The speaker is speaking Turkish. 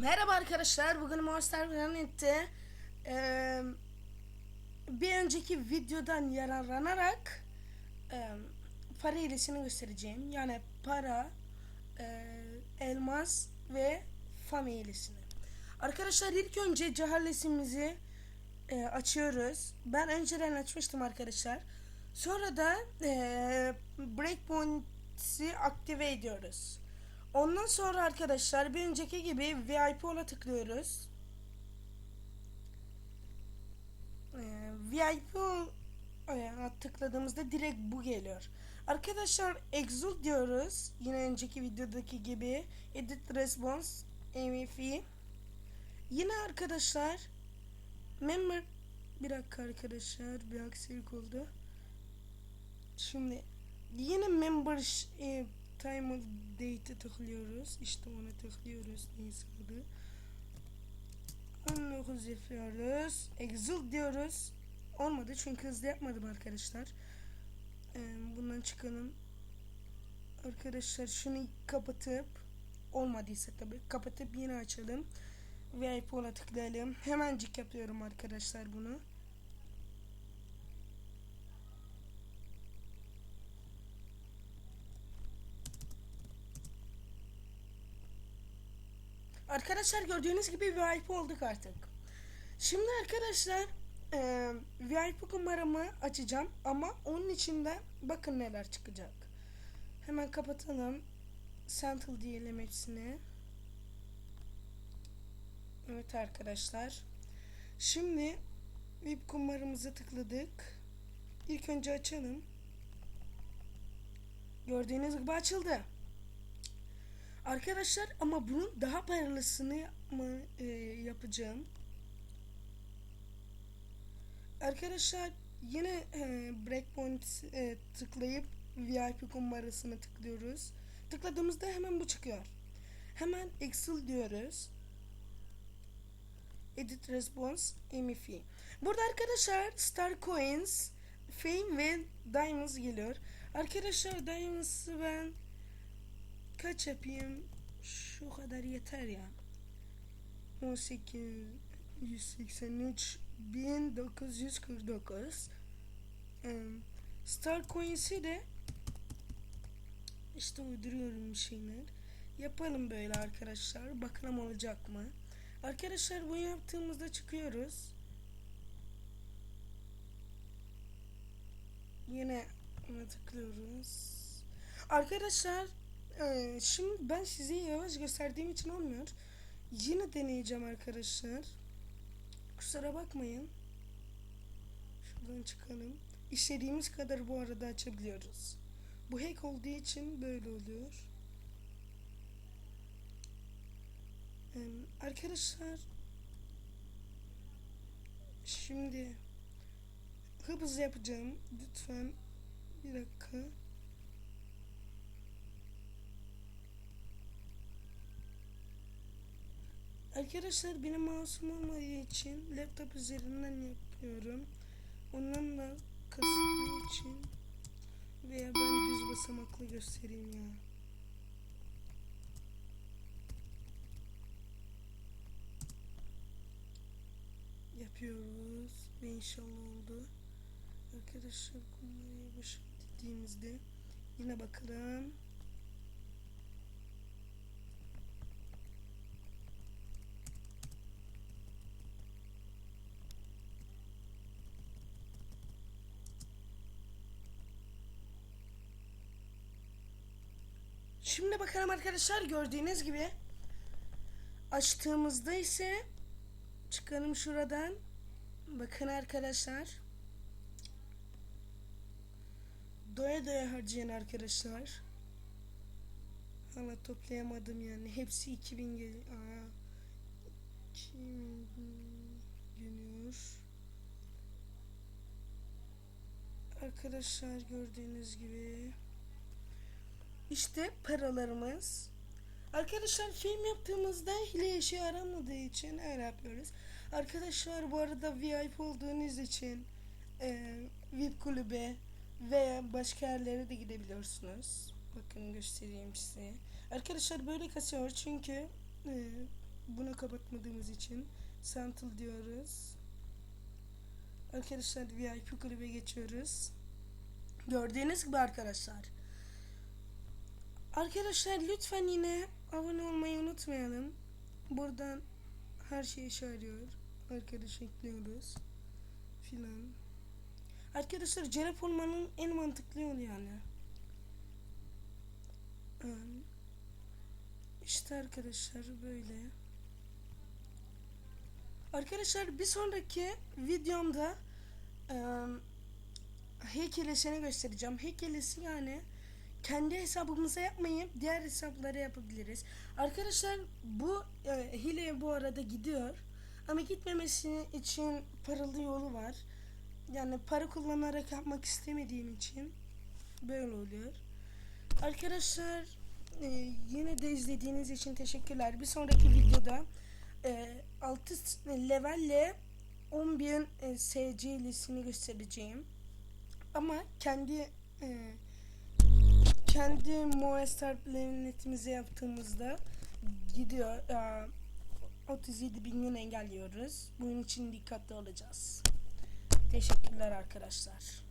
Merhaba arkadaşlar. Bugün Monster Planet'te eee, bir önceki videodan yararlanarak eee para hilesini göstereceğim. Yani para, eee, elmas ve fami hilesini. Arkadaşlar ilk önce cehallesimizi eee, açıyoruz. Ben önceden açmıştım arkadaşlar. Sonra da eee Breakpoint'i aktive ediyoruz. Ondan sonra arkadaşlar bir önceki gibi VIP ona tıklıyoruz. Ee, VIP ona tıkladığımızda direkt bu geliyor. Arkadaşlar Exult diyoruz. Yine önceki videodaki gibi. Edit Response MFI. Yine arkadaşlar Member bir dakika arkadaşlar bir aksilik oldu. Şimdi yine member e, time of date'e tıklıyoruz. İşte ona tıklıyoruz. Neyse adı. 19 yapıyoruz. Exult diyoruz. Olmadı çünkü hızlı yapmadım arkadaşlar. Ee, bundan çıkalım. Arkadaşlar şunu kapatıp olmadıysa tabi kapatıp yine açalım. VIP ona tıklayalım. Hemencik yapıyorum arkadaşlar bunu. Arkadaşlar gördüğünüz gibi VIP olduk artık. Şimdi arkadaşlar e, VIP numaramı açacağım ama onun içinde bakın neler çıkacak. Hemen kapatalım. Central diyelim hepsini. Evet arkadaşlar. Şimdi VIP kumarımızı tıkladık. İlk önce açalım. Gördüğünüz gibi açıldı. Arkadaşlar ama bunun daha paralısını mı e, yapacağım? Arkadaşlar yine e, breakpoint e, tıklayıp VIP kumbarasını tıklıyoruz. Tıkladığımızda hemen bu çıkıyor. Hemen Excel diyoruz. Edit Response MFI. Burada arkadaşlar Star Coins, Fame ve Diamonds geliyor. Arkadaşlar Diamonds'ı ben kaç yapayım? Şu kadar yeter ya. 18 183 1949 Em, Star Coins'i de işte uyduruyorum bir şeyler. Yapalım böyle arkadaşlar. Bakalım olacak mı? Arkadaşlar bunu yaptığımızda çıkıyoruz. Yine ona tıklıyoruz. Arkadaşlar ee, şimdi ben size yavaş gösterdiğim için olmuyor. Yine deneyeceğim arkadaşlar. Kusura bakmayın. Şuradan çıkalım. İstediğimiz kadar bu arada açabiliyoruz. Bu hack olduğu için böyle oluyor. Arkadaşlar şimdi hızlı yapacağım. Lütfen bir dakika. Arkadaşlar benim mouse'um olmadığı için laptop üzerinden yapıyorum. Ondan da kasıtlı için veya ben düz basamaklı göstereyim ya. Yapıyoruz ve inşallah oldu. Arkadaşlar kumları başım dediğimizde yine bakalım. Şimdi bakalım arkadaşlar gördüğünüz gibi açtığımızda ise çıkalım şuradan. Bakın arkadaşlar. Doya doya harcayan arkadaşlar. Hala toplayamadım yani. Hepsi 2000 gel Aa, 2000 geliyor. Arkadaşlar gördüğünüz gibi işte paralarımız. Arkadaşlar film yaptığımızda hile işe yaramadığı için öyle yapıyoruz. Arkadaşlar bu arada VIP olduğunuz için e, VIP kulübe veya başka yerlere de gidebiliyorsunuz. Bakın göstereyim size. Arkadaşlar böyle kasıyor çünkü e, bunu kapatmadığımız için Central diyoruz. Arkadaşlar VIP kulübe geçiyoruz. Gördüğünüz gibi arkadaşlar. Arkadaşlar lütfen yine abone olmayı unutmayalım. Buradan her şey işe yarıyor. Arkadaş ekliyoruz. Filan. Arkadaşlar celep olmanın en mantıklı yolu yani. Ee, İşte arkadaşlar böyle. Arkadaşlar bir sonraki videomda e, heykelesini göstereceğim. Heykelesi yani kendi hesabımıza yapmayıp diğer hesaplara yapabiliriz. Arkadaşlar bu e, hile bu arada gidiyor. Ama gitmemesi için paralı yolu var. Yani para kullanarak yapmak istemediğim için böyle oluyor. Arkadaşlar e, yine de izlediğiniz için teşekkürler. Bir sonraki videoda e, 6 levelle 10.000 e, SC'lisini göstereceğim. Ama kendi e, kendi Moestar planetimize yaptığımızda gidiyor. E, 37 bin yıl engelliyoruz. Bunun için dikkatli olacağız. Teşekkürler arkadaşlar.